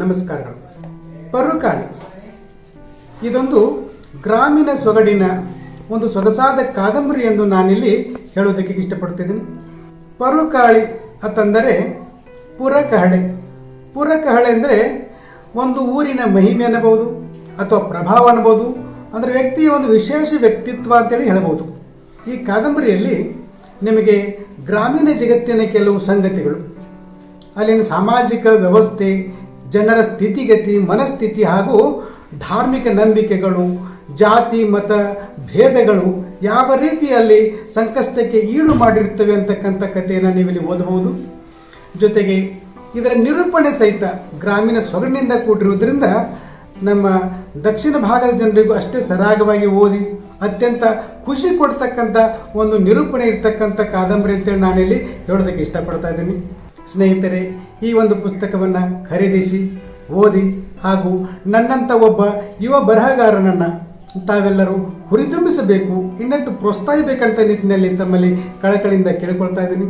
ನಮಸ್ಕಾರಗಳು. ಪರುಕಾಳಿ ಇದೊಂದು ಗ್ರಾಮೀಣ ಸೊಗಡಿನ ಒಂದು ಸೊಗಸಾದ ಕಾದಂಬರಿ ಎಂದು ನಾನಿಲ್ಲಿ ಹೇಳೋದಕ್ಕೆ ಇಷ್ಟಪಡ್ತಿದ್ದೀನಿ ಪರುಕಾಳಿ ಅಂತಂದರೆ ಪುರಕಹಳೆ. ಪುರಕಹಳೆ ಅಂದರೆ ಒಂದು ಊರಿನ ಮಹಿಮೆ ಅನ್ನಬಹುದು, ಅಥವಾ ಪ್ರಭಾವ ಅನ್ನಬಹುದು, ಅಂದರೆ ವ್ಯಕ್ತಿಯ ಒಂದು ವಿಶೇಷ ವ್ಯಕ್ತಿತ್ವ ಅಂತೇಳಿ ಹೇಳಬಹುದು. ಈ ಕಾದಂಬರಿಯಲ್ಲಿ ನಿಮಗೆ ಗ್ರಾಮೀಣ ಜಗತ್ತಿನ ಕೆಲವು ಸಂಗತಿಗಳು. ಅಲ್ಲಿನ ಸಾಮಾಜಿಕ ವ್ಯವಸ್ಥೆ ಜನರ ಸ್ಥಿತಿಗತಿ ಮನಸ್ಥಿತಿ ಹಾಗೂ ಧಾರ್ಮಿಕ ನಂಬಿಕೆಗಳು, ಜಾತಿ, ಮತ, ಭೇದಗಳು ಯಾವ ರೀತಿಯಲ್ಲಿ ಸಂಕಷ್ಟಕ್ಕೆ ಈಡು ಮಾಡಿರ್ತವೆ ಅಂತಕ್ಕಂಥ ಕಥೆಯನ್ನು ನೀವಿಲ್ಲಿ ಓದಬಹುದು. ಜೊತೆಗೆ ಇದರ ನಿರೂಪಣೆ ಸಹಿತ ಗ್ರಾಮೀಣ ಸೊಗಡಿನಿಂದ ಕೂಡಿರುವುದರಿಂದ ನಮ್ಮ ದಕ್ಷಿಣ ಭಾಗದ ಜನರಿಗೂ ಅಷ್ಟೇ ಸರಾಗವಾಗಿ ಓದಿ ಅತ್ಯಂತ ಖುಷಿ ಕೊಡ್ತಕ್ಕಂಥ ಒಂದು ನಿರೂಪಣೆ ಇರ್ತಕ್ಕಂಥ ಕಾದಂಬರಿ ಅಂತೇಳಿ ನಾನಿಲ್ಲಿ ಹೇಳೋದಕ್ಕೆ ಇಷ್ಟಪಡ್ತಾ ಇದ್ದೀನಿ. ಸ್ನೇಹಿತರೆ, ಈ ಒಂದು ಪುಸ್ತಕವನ್ನು ಖರೀದಿಸಿ, ಓದಿ ಹಾಗೂ ನನ್ನಂಥ ಒಬ್ಬ ಯುವ ಬರಹಗಾರನನ್ನು ತಾವೆಲ್ಲರೂ ಹುರಿದುಂಬಿಸಬೇಕು, ಇನ್ನಷ್ಟು ಪ್ರೋತ್ಸಾಹಿಸಬೇಕಂತ ನಿಟ್ಟಿನಲ್ಲಿ ತಮ್ಮಲ್ಲಿ ಕಳಕಳಿಯಿಂದ ಕೇಳಿಕೊಳ್ತಾ ಇದ್ದೀನಿ.